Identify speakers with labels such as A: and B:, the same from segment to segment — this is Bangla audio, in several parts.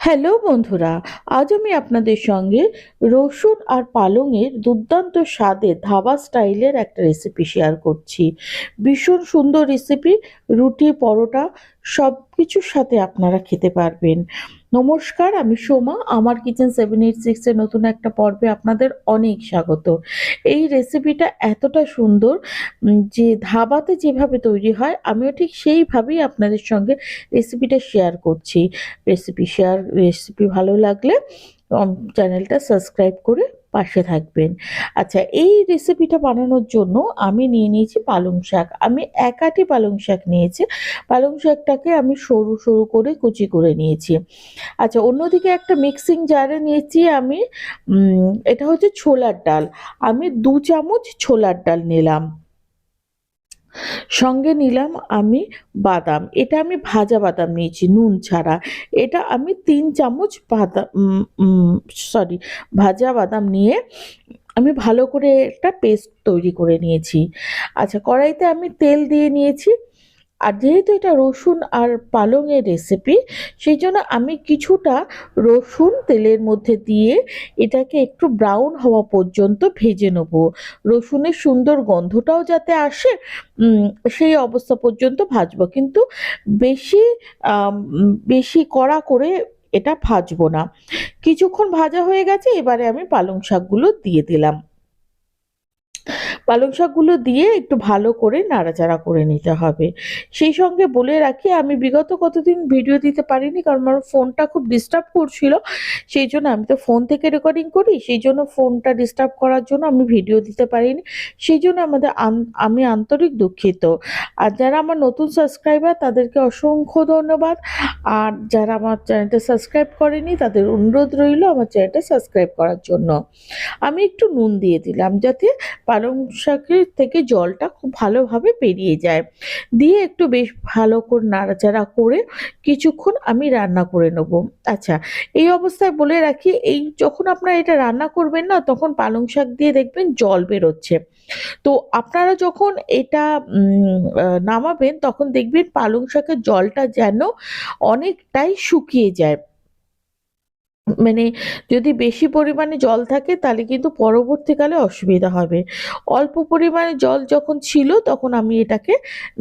A: হ্যালো বন্ধুরা, আজ আমি আপনাদের সঙ্গে রসুন আর পালংয়ের দুর্দান্ত স্বাদে ধাবা স্টাইলের একটা রেসিপি শেয়ার করছি। ভীষণ সুন্দর রেসিপি রুটি, পরোটা সব কিছুর সাথে আপনারা খেতে পারবেন। নমস্কার, আমি সোমা। আমার কিচেন সেভেন এইট সিক্সের নতুন একটা পর্বে আপনাদের অনেক স্বাগত। এই রেসিপিটা এতটা সুন্দর যে ধাবাতে যেভাবে তৈরি হয়, আমিও ঠিক সেইভাবেই আপনাদের সঙ্গে রেসিপিটা শেয়ার করছি। রেসিপি শেয়ার রেসিপি ভালো লাগলে চ্যানেলটা সাবস্ক্রাইব করে পাশে থাকবেন। আচ্ছা এই রেসিপিটা বানানোর জন্য আমি নিয়ে নিয়েছি পালং শাক। আমি একাটি পালং শাক নিয়েছি। পালং শাকটাকে আমি সরু সরু করে কুচি করে নিয়েছি। আচ্ছা অন্যদিকে একটা মিক্সিং জারে নিয়েছি আমি এটা হচ্ছে ছোলার ডাল। আমি দু চামচ ছোলার ডাল নিলাম। সঙ্গে নিলাম আমি বাদাম। এটা আমি ভাজা বাদাম নিয়েছি, নুন ছাড়া। এটা আমি তিন চামচ বাদাম সরি ভাজা বাদাম নিয়ে আমি ভালো করে একটা পেস্ট তৈরি করে নিয়েছি। আচ্ছা কড়াইতে আমি তেল দিয়ে নিয়েছি। আর যেহেতু এটা রসুন আর পালংয়ের রেসিপি সেই জন্য আমি কিছুটা রসুন তেলের মধ্যে দিয়ে এটাকে একটু ব্রাউন হওয়া পর্যন্ত ভেজে নেব। রসুনের সুন্দর গন্ধটাও যাতে আসে সেই অবস্থা পর্যন্ত ভাজবো। কিন্তু বেশি বেশি কড়া করে এটা ভাজবো না। কিছুক্ষণ ভাজা হয়ে গেছে, এবারে আমি পালং শাকগুলো দিয়ে দিলাম। পালং শাকগুলো দিয়ে একটু ভালো করে নাড়াচাড়া করে নিতে হবে। সেই সঙ্গে বলে রাখি, আমি বিগত কতদিন ভিডিও দিতে পারিনি কারণ আমার ফোনটা খুব ডিস্টার্ব করছিল। সেই জন্য আমি তো ফোন থেকে রেকর্ডিং করি, সেই জন্য ফোনটা ডিস্টার্ব করার জন্য আমি ভিডিও দিতে পারিনি। সেই জন্য আমাদের আমি আন্তরিক দুঃখিত। আর যারা আমার নতুন সাবস্ক্রাইবার তাদেরকে অসংখ্য ধন্যবাদ। আর যারা আমার চ্যানেলটা সাবস্ক্রাইব করেনি, তাদের অনুরোধ রইল আমার চ্যানেলটা সাবস্ক্রাইব করার জন্য। আমি একটু নুন দিয়ে দিলাম যাতে পালং শাকের থেকে জলটা খুব ভালোভাবে বেরিয়ে যায়। দিয়ে একটু বেশ ভালো করে নাড়াচাড়া করে কিছুক্ষণ আমি রান্না করে নেব। আচ্ছা এই অবস্থায় বলে রাখি, এই যখন আপনারা এটা রান্না করবেন না, তখন পালং শাক দিয়ে দেখবেন জল বেরোচ্ছে। তো আপনারা যখন এটা নামাবেন, তখন দেখবেন পালং শাকের জলটা যেন অনেকটাই শুকিয়ে যায়। মানে যদি বেশি পরিমাণে জল থাকে তাহলে কিন্তু পরবর্তীকালে অসুবিধা হবে। অল্প পরিমাণে জল যখন ছিল তখন আমি এটাকে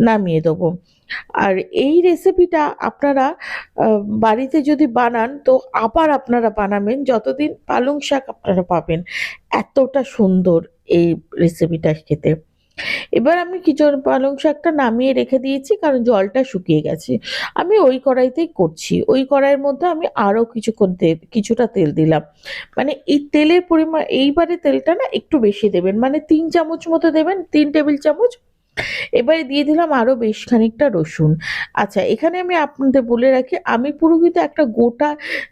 A: নামিয়ে দেবো। আর এই রেসিপিটা আপনারা বাড়িতে যদি বানান তো আবার আপনারা বানাবেন। যতদিন পালং শাক আপনারা পাবেন, এতটা সুন্দর এই রেসিপিটা খেতে। এবার আমি কিছু পালং শাকটা নামিয়ে রেখে দিয়েছি, কারণ জলটা শুকিয়ে গেছে। আমি ওই কড়াইতেই করছি। ওই কড়াইয়ের মধ্যে আমি আরও কিছুক্ষণ তেল কিছুটা তেল দিলাম। মানে এই তেলের পরিমাণ, এইবারে তেলটা না একটু বেশি দেবেন। মানে তিন চামচ মতো দেবেন, তিন টেবিল চামচ এবারে দিয়ে দিলাম আরও বেশ খানিকটা রসুন। আচ্ছা এখানে আমি আপনাদের বলে রাখি, আমি পুরো কিন্তু একটা গোটা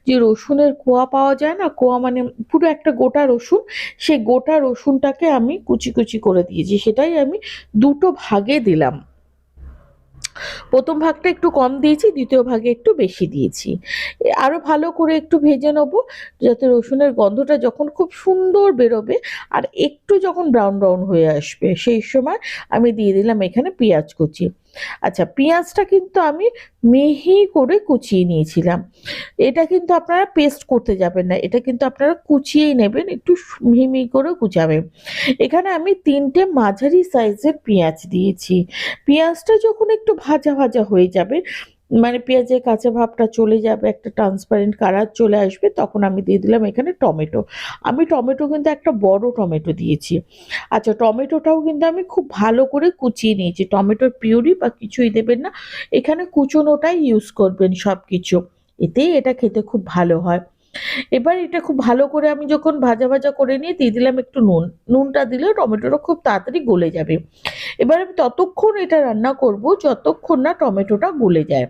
A: যে রসুনের কোয়া পাওয়া যায় না, কোয়া মানে পুরো একটা গোটা রসুন, সেই গোটা রসুনটাকে আমি কুচি কুচি করে দিয়েছি। সেটাই আমি দুটো ভাগে দিলাম। প্রথম ভাগটা একটু কম দিয়েছি, দ্বিতীয় ভাগে একটু বেশি দিয়েছি। আরও আরও ভালো করে একটু ভেজে নেব, যাতে রসুনের গন্ধটা যখন খুব সুন্দর বেরোবে আর একটু যখন ব্রাউন ব্রাউন হয়ে আসবে, সেই সময় আমি দিয়ে দিলাম এখানে পেঁয়াজ কুচি। আচ্ছা পেঁয়াজটা কিন্তু আমি মিহি করে কুচিয়ে নিয়েছিলাম। এটা কিন্তু আপনারা পেস্ট করতে যাবেন না, এটা কিন্তু আপনারা কুচিয়েই নেবেন, একটু মিহি মিহি করে কুচাবেন। এখানে আমি তিনটে মাঝারি সাইজের পেঁয়াজ দিয়েছি। পেঁয়াজটা যখন একটু ভাজা ভাজা হয়ে যাবে মানে পেঁয়াজের কাঁচা ভাবটা চলে যাবে, একটা ট্রান্সপারেন্ট কালার চলে আসবে, তখন আমি দিয়ে দিলাম এখানে টমেটো। আমি টমেটো কিন্তু একটা বড় টমেটো দিয়েছি। আচ্ছা টমেটোটাও কিন্তু আমি খুব ভালো করে কুচিয়ে নিয়েছি। টমেটোর পিউরি বা কিছুই দেবেন না। এখানে কুচোনোটাই ইউজ করবেন সব কিছু এতেই এটা খেতে খুব ভালো হয়। এবার এটা খুব ভালো করে আমি যখন ভাজা ভাজা করে নিয়ে দিয়ে দিলাম একটু নুন, নুনটা দিলে টমেটোটা খুব তাড়াতাড়ি গলে যাবে। এবার আমি ততক্ষণ এটা রান্না করব, যতক্ষণ না টমেটোটা গলে যায়।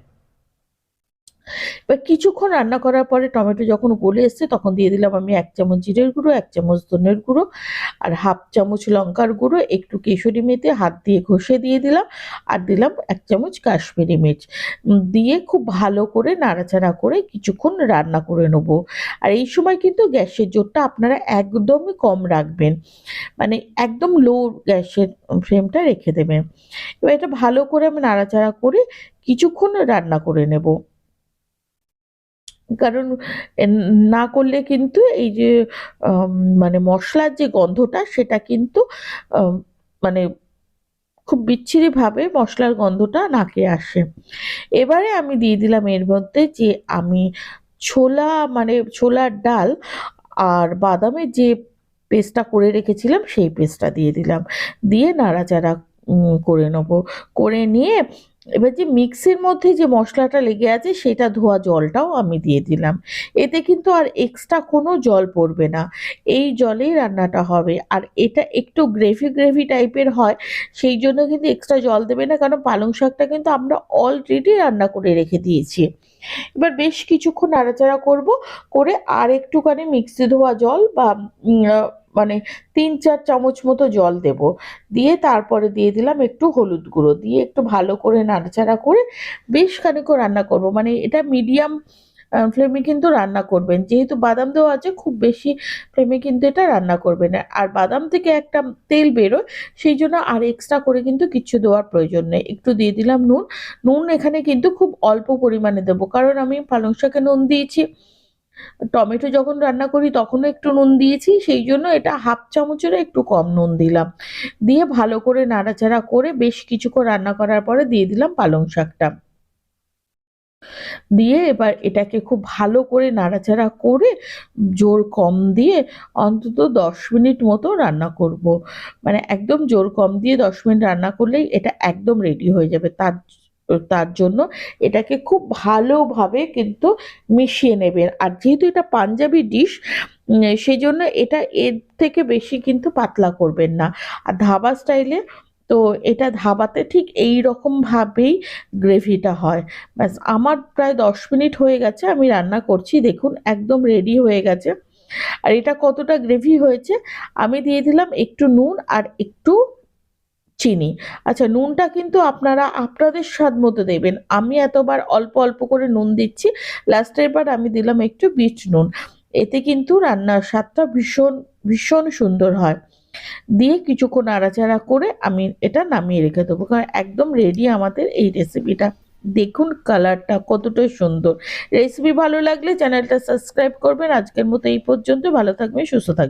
A: এবার কিছুক্ষণ রান্না করার পরে টমেটো যখন গলে এসছে, তখন দিয়ে দিলাম আমি এক চামচ জিরের গুঁড়ো, এক চামচ ধনের গুঁড়ো আর হাফ চামচ লঙ্কার গুঁড়ো, একটু কেশরি মেথি, হাত দিয়ে ঘষে দিয়ে দিলাম আর দিলাম এক চামচ কাশ্মীরি মির্চ। দিয়ে খুব ভালো করে নাড়াচাড়া করে কিছুক্ষণ রান্না করে নেব। আর এই সময় কিন্তু গ্যাসের জোরটা আপনারা একদমই কম রাখবেন। মানে একদম লো গ্যাসের ফ্লেমটা রেখে দেবেন। এবার এটা ভালো করে আমি নাড়াচাড়া করে কিছুক্ষণ রান্না করে নেব। কারণ না করলে কিন্তু এই যে মানে মশলার যে গন্ধটা সেটা কিন্তু মানে খুব বিচ্ছিরিভাবে মশলার গন্ধটা নাকে আসে। এবারে আমি দিয়ে দিলাম এর মধ্যে যে আমি ছোলা মানে ছোলার ডাল আর বাদামের যে পেস্টটা করে রেখেছিলাম সেই পেস্টটা দিয়ে দিলাম। দিয়ে নাড়াচাড়া করে নেব। করে নিয়ে এবার যে মিক্সির মধ্যে যে মশলাটা লেগে আছে সেটা ধোয়া জলটাও আমি দিয়ে দিলাম। এতে কিন্তু আর এক্সট্রা কোনো জল পড়বে না। এই জলেই রান্নাটা হবে। আর এটা একটু গ্রেভি, গ্রেভি টাইপের হয় সেই জন্য কিন্তু এক্সট্রা জল দেবে না কারণ পালং শাকটা কিন্তু আমরা অলরেডি রান্না করে রেখে দিয়েছি। এবার বেশ কিছুক্ষণ নাড়াচাড়া করব। করে আর একটুখানি মিক্সি ধোয়া জল বা মানে ৩-৪ চামচ মতো জল দেব। দিয়ে তারপরে দিয়ে দিলাম একটু হলুদ গুঁড়ো। দিয়ে একটু ভালো করে নাড়াচাড়া করে বেশ খানিকক্ষণ রান্না করব। মানে এটা মিডিয়াম ফ্লেমে কিন্তু রান্না করবেন। যেহেতু বাদাম দেওয়া আছে, খুব বেশি ফ্লেমে কিন্তু এটা রান্না করবেন আর বাদাম থেকে একটা তেল বেরোয়, সেই জন্য আর এক্সট্রা করে কিন্তু কিচ্ছু দেওয়ার প্রয়োজন নেই। একটু দিয়ে দিলাম নুন। নুন এখানে কিন্তু খুব অল্প পরিমাণে দেবো কারণ আমি পালং শাকে নুন দিয়েছি। টমেটো যখন রান্না করি তখনও একটু নুন দিয়েছি। সেই জন্য এটা হাফ চামচেরও একটু কম নুন দিলাম। দিয়ে ভালো করে নাড়াচাড়া করে বেশ কিছুক্ষণ রান্না করার পরে দিয়ে দিলাম পালং শাকটা। দিয়ে এবার এটাকে খুব ভালো করে নাড়াচাড়া করে জোর কম দিয়ে অন্তত ১০ মিনিট মতো রান্না করব। মানে একদম জোর কম দিয়ে ১০ মিনিট রান্না করলেই এটা একদম রেডি হয়ে যাবে। তার তার জন্য এটাকে খুব ভালোভাবে কিন্তু মিশিয়ে নেবেন। আর যেহেতু এটা পাঞ্জাবি ডিশ সেই জন্য এটা এর থেকে বেশি কিন্তু পাতলা করবেন না। আর ধাবা স্টাইলে তো এটা ধাবাতে ঠিক এইরকমভাবেই গ্রেভিটা হয়। ব্যাস, আমার প্রায় ১০ মিনিট হয়ে গেছে, আমি রান্না করছি। দেখুন, একদম রেডি হয়ে গেছে। আর এটা কতটা গ্রেভি হয়েছে, আমি দিয়ে দিলাম একটু নুন আর একটু চিনি। আচ্ছা নুনটা কিন্তু আপনারা আপনাদের স্বাদ মতো দেবেন। আমি এতবার অল্প, অল্প করে নুন দিচ্ছি। লাস্টের বার আমি দিলাম একটু বিট নুন। এতে কিন্তু রান্নার স্বাদটা ভীষণ, ভীষণ সুন্দর হয়। দিয়ে কিছুক্ষণ নাড়াচাড়া করে আমি এটা নামিয়ে রেখে দেবো। কারণ একদম রেডি আমাদের এই রেসিপিটা। দেখুন কালারটা কতটাই সুন্দর। রেসিপি ভালো লাগলে চ্যানেলটা সাবস্ক্রাইব করবেন। আজকের মতো এই পর্যন্ত। ভালো থাকবেন, সুস্থ থাকবেন।